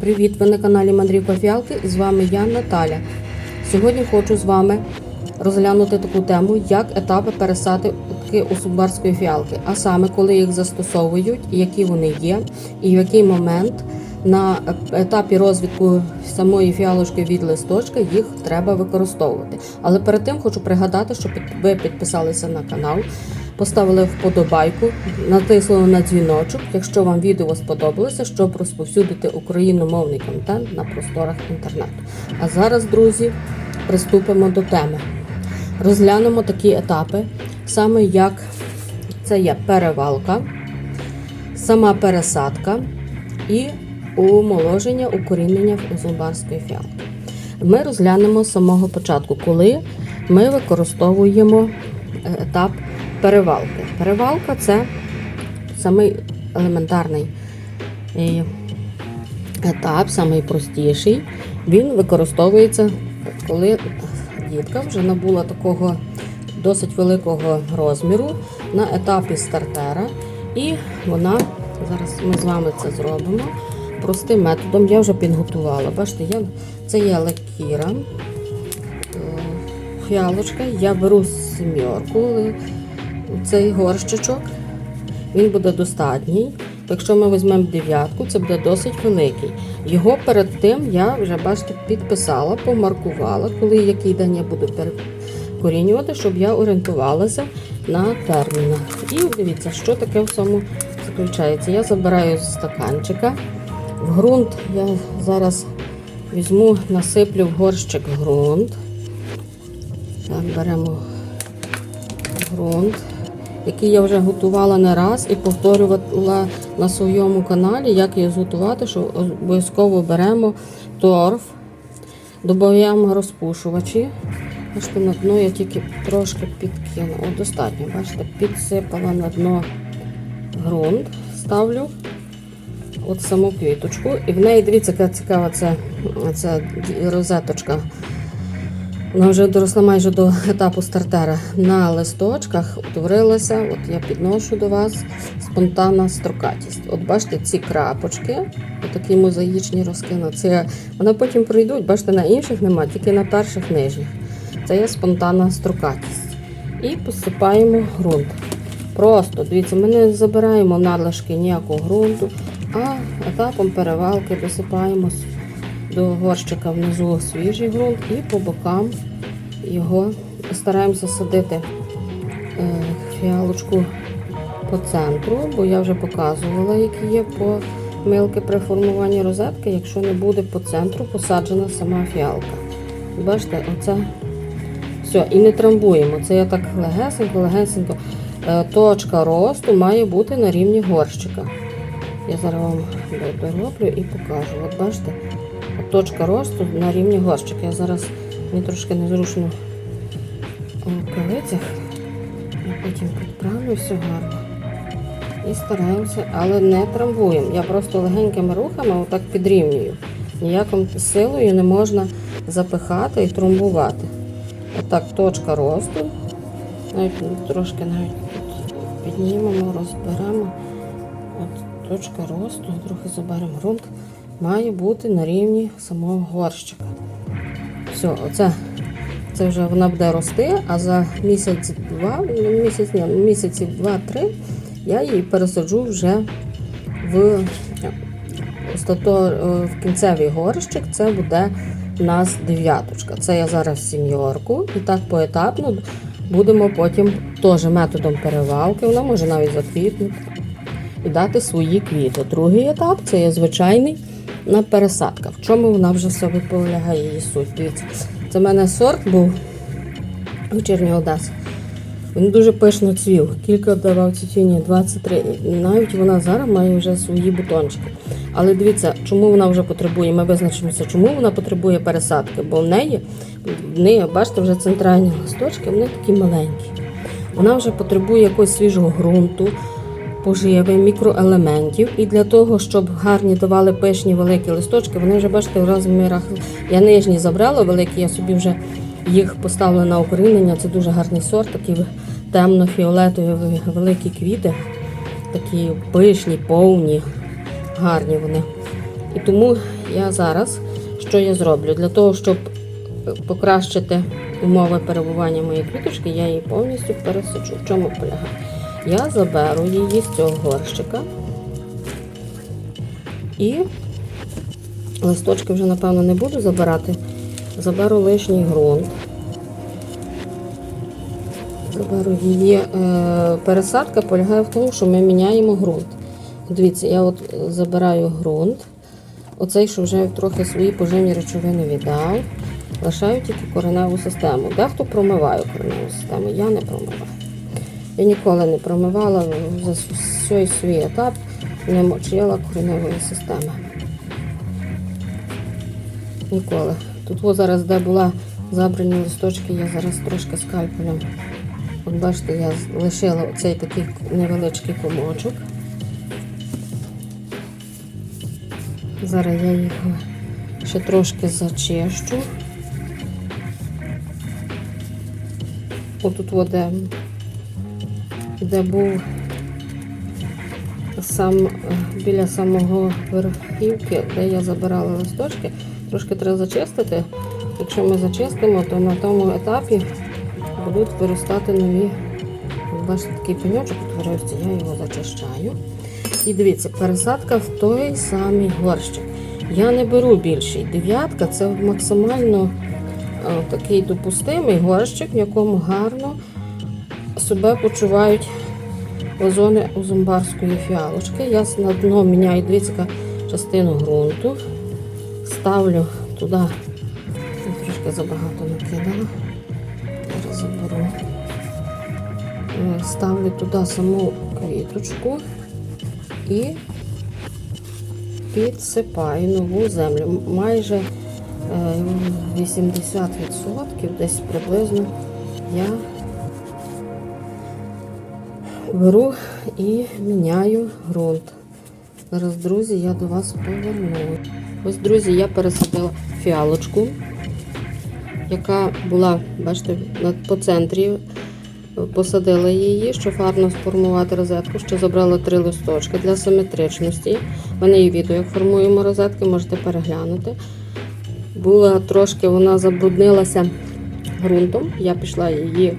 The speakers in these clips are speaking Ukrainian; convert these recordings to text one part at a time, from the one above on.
Привіт! Ви на каналі Мандрівка Фіалки з вами я Наталя. Сьогодні хочу з вами розглянути таку тему, як етапи пересадки у субарської фіалки, а саме коли їх застосовують, які вони є, і в який момент на етапі розвитку самої фіалочки від листочка їх треба використовувати. Але перед тим хочу пригадати, що під- ви підписалися на канал, поставили вподобайку, натиснули на дзвіночок, якщо вам відео сподобалося, щоб розповсюдити україномовний контент на просторах інтернету. А зараз, друзі, приступимо до теми. Розглянемо такі етапи, саме як це є перевалка, сама пересадка і умоложення, укорінення в зубарської фіалки. Ми розглянемо з самого початку, коли ми використовуємо е, етап перевалки. Перевалка це самий елементарний е, етап, самий простіший. Він використовується, коли дітка вже набула такого досить великого розміру на етапі стартера. І вона, зараз ми з вами це зробимо простим методом. Я вже підготувала. Бачите, я, це є лекіра, е, фіалочка. Я беру сім'yorку, е, цей горщичок. Він буде достатній. Якщо ми візьмемо дев'ятку, це буде досить великий. Його перед тим я вже, бачите, підписала, помаркувала, коли який день я буду перекорінювати, щоб я орієнтувалася на термінах. І дивіться, що таке в цьому заключається. Я забираю з стаканчика. В ґрунт я зараз візьму, насиплю в горщик ґрунт. Так, беремо ґрунт який я вже готувала не раз і повторювала на своєму каналі, як її зготувати, що обов'язково беремо торф, додаємо розпушувачі. Бачите, на дно я тільки трошки підкину. О, достатньо, бачите, підсипала на дно ґрунт, ставлю от саму квіточку. І в неї, дивіться, яка цікава ця, ця розеточка. Вона вже доросла майже до етапу стартера. На листочках утворилася, от я підношу до вас, спонтанна строкатість. От бачите, ці крапочки, такі мозаїчні розкини, це вони потім пройдуть, бачите, на інших нема, тільки на перших нижніх. Це є спонтанна строкатість. І посипаємо ґрунт. Просто, дивіться, ми не забираємо надлишки ніякого ґрунту, а етапом перевалки досипаємо до горщика внизу свіжий ґрунт і по бокам його стараємося садити е, фіалочку по центру, бо я вже показувала, які є помилки при формуванні розетки, якщо не буде по центру посаджена сама фіалка. Бачите, оце все, і не трамбуємо. Це я так легесенько, легесенько. Е, Точка росту має бути на рівні горщика. Я зараз вам дороблю і покажу. От бачите, точка росту на рівні горщика. Я зараз мені трошки незручно у рукавицях. Я потім підправлю все гарно. І стараємося, але не трамбуємо. Я просто легенькими рухами отак підрівнюю. Ніякою силою не можна запихати і трамбувати. Отак точка росту. Навіть трошки навіть піднімемо, розберемо. От точка росту, трохи заберемо ґрунт, має бути на рівні самого горщика. Все, оце це вже вона буде рости, а за місяць-два, ну, місяць, ні, місяців два-три я її пересаджу вже в, остато, в кінцевий горщик. Це буде у нас дев'яточка. Це я зараз сім'yorку. І так поетапно будемо потім теж методом перевалки, вона може навіть заквітнути і дати свої квіти. Другий етап це є звичайний на пересадка. В чому вона вже собі полягає її суть. Дивіться, це в мене сорт був вечірній Одес. Він дуже пишно цвів. Кілька давав цвітіння, 23. Навіть вона зараз має вже свої бутончики. Але дивіться, чому вона вже потребує. Ми визначимося, чому вона потребує пересадки, бо в неї, в неї, бачите, вже центральні листочки, вони такі маленькі. Вона вже потребує якогось свіжого ґрунту, поживи, мікроелементів. І для того, щоб гарні давали пишні великі листочки, вони вже бачите в розмірах. Я нижні забрала великі, я собі вже їх поставила на укорінення. Це дуже гарний сорт, такі темно-фіолетові великі квіти, такі пишні, повні, гарні вони. І тому я зараз, що я зроблю? Для того, щоб покращити умови перебування моєї квіточки, я її повністю пересаджу. В чому полягає? Я заберу її з цього горщика і листочки вже, напевно, не буду забирати. Заберу лишній ґрунт. Заберу її. Е, пересадка полягає в тому, що ми міняємо ґрунт. Дивіться, я от забираю ґрунт. Оцей, що вже трохи свої поживні речовини віддав. Лишаю тільки кореневу систему. Дехто промиває кореневу систему, я не промиваю. Я ніколи не промивала за свій свій етап, не мочила кореневої системи. Ніколи. Тут о, зараз, де була забрані листочки, я зараз трошки скальпелем. От бачите, я лишила оцей такий невеличкий комочок. Зараз я їх ще трошки зачищу. Отут, от, де, був сам біля самого верхівки, де я забирала листочки, трошки треба зачистити. Якщо ми зачистимо, то на тому етапі будуть виростати нові. Бачите, такий пеньочок утворився, я його зачищаю. І дивіться, пересадка в той самий горщик. Я не беру більший. Дев'ятка це максимально е, такий допустимий горщик, в якому гарно себе почувають вазони озумбарської фіалочки. Я на дно міняю дивіться, частину ґрунту. Ставлю туди, трошки забагато накидала. Зараз заберу. Е, Ставлю туди саму квіточку і підсипаю нову землю. Майже е, 80% десь приблизно я беру і міняю ґрунт. Зараз, друзі, я до вас поверну. Ось, друзі, я пересадила фіалочку, яка була, бачите, по центрі. Посадила її, щоб гарно сформувати розетку. Ще забрала три листочки для симетричності. У мене є відео, як формуємо розетки, можете переглянути. Була трошки, вона забруднилася ґрунтом. Я пішла її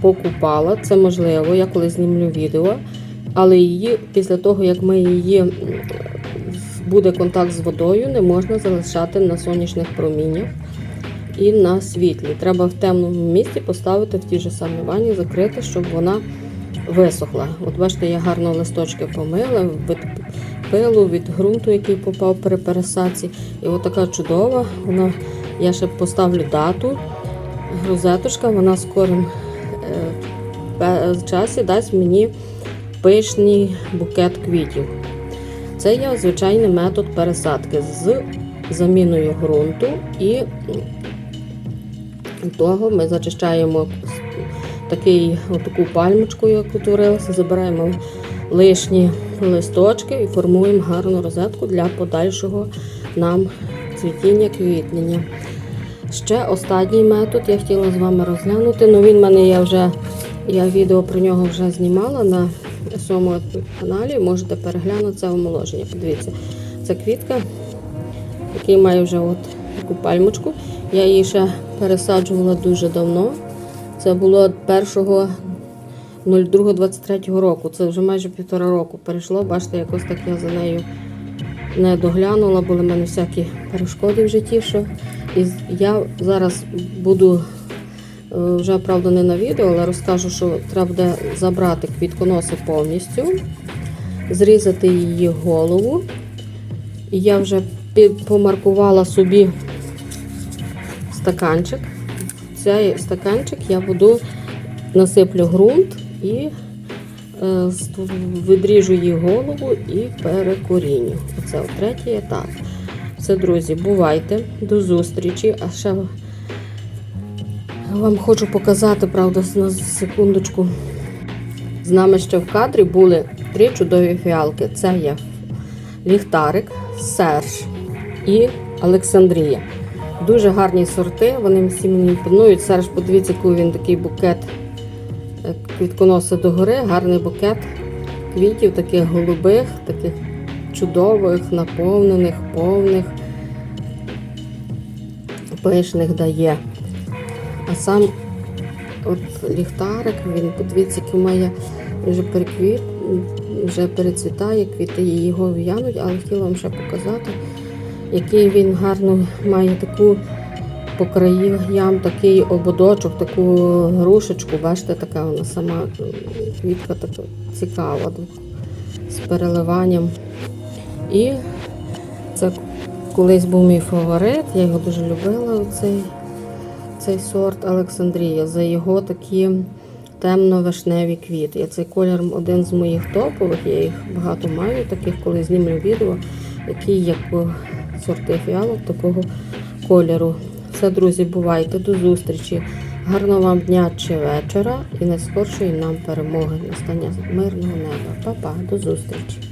покупала. Це можливо, я коли знімлю відео. Але її після того, як ми її буде контакт з водою, не можна залишати на сонячних проміннях і на світлі. Треба в темному місці поставити в тій же самій ванні, закрити, щоб вона висохла. От бачите, я гарно листочки помила від пилу, від ґрунту, який попав при пересадці. І от така чудова. Вона, я ще поставлю дату. Розеточка, вона скорим часі дасть мені пишний букет квітів. Це є звичайний метод пересадки з заміною ґрунту і того ми зачищаємо такий, таку пальмочку, як утворилася, забираємо лишні листочки і формуємо гарну розетку для подальшого нам цвітіння, квітнення. Ще останній метод я хотіла з вами розглянути. Ну він в мене я вже я відео про нього вже знімала на своєму каналі. Можете переглянути це омоложення. Подивіться, це квітка, який має вже от таку пальмочку. Я її ще пересаджувала дуже давно. Це було 1.02.23 року. Це вже майже півтора року перейшло. Бачите, якось так я за нею не доглянула, були в мене всякі перешкоди в житті. Що... І я зараз буду е, вже правда не на відео, але розкажу, що треба буде забрати квітконоси повністю, зрізати її голову. І я вже помаркувала собі стаканчик. Цей стаканчик я буду насиплю ґрунт і е, відріжу її голову і перекоріню. От третій етап. Все, друзі, бувайте, до зустрічі. А ще вам хочу показати, правда, на секундочку. З нами ще в кадрі були три чудові фіалки. Це є ліхтарик, серж і Олександрія. Дуже гарні сорти, вони всі мені імпонують. Серж, подивіться, який він такий букет е, квітконоси догори, гарний букет квітів, таких голубих, таких чудових, наповнених, повних, пишних дає. А сам от ліхтарик, він подивіться, який має вже переквіт, вже перецвітає, квіти його в'януть, але хотіла вам ще показати, який він гарно має таку по краям такий ободочок, таку грушечку, бачите, така вона сама квітка така цікава, з переливанням. І це колись був мій фаворит, я його дуже любила, цей, цей сорт Олександрія, за його такі темно-вишневі квіти. Я цей колір один з моїх топових, я їх багато маю, таких, коли знімлю відео, які як сорти фіалок такого кольору. Все, друзі, бувайте, до зустрічі. Гарного вам дня чи вечора і найскоршої нам перемоги, настання мирного неба. Па-па, до зустрічі!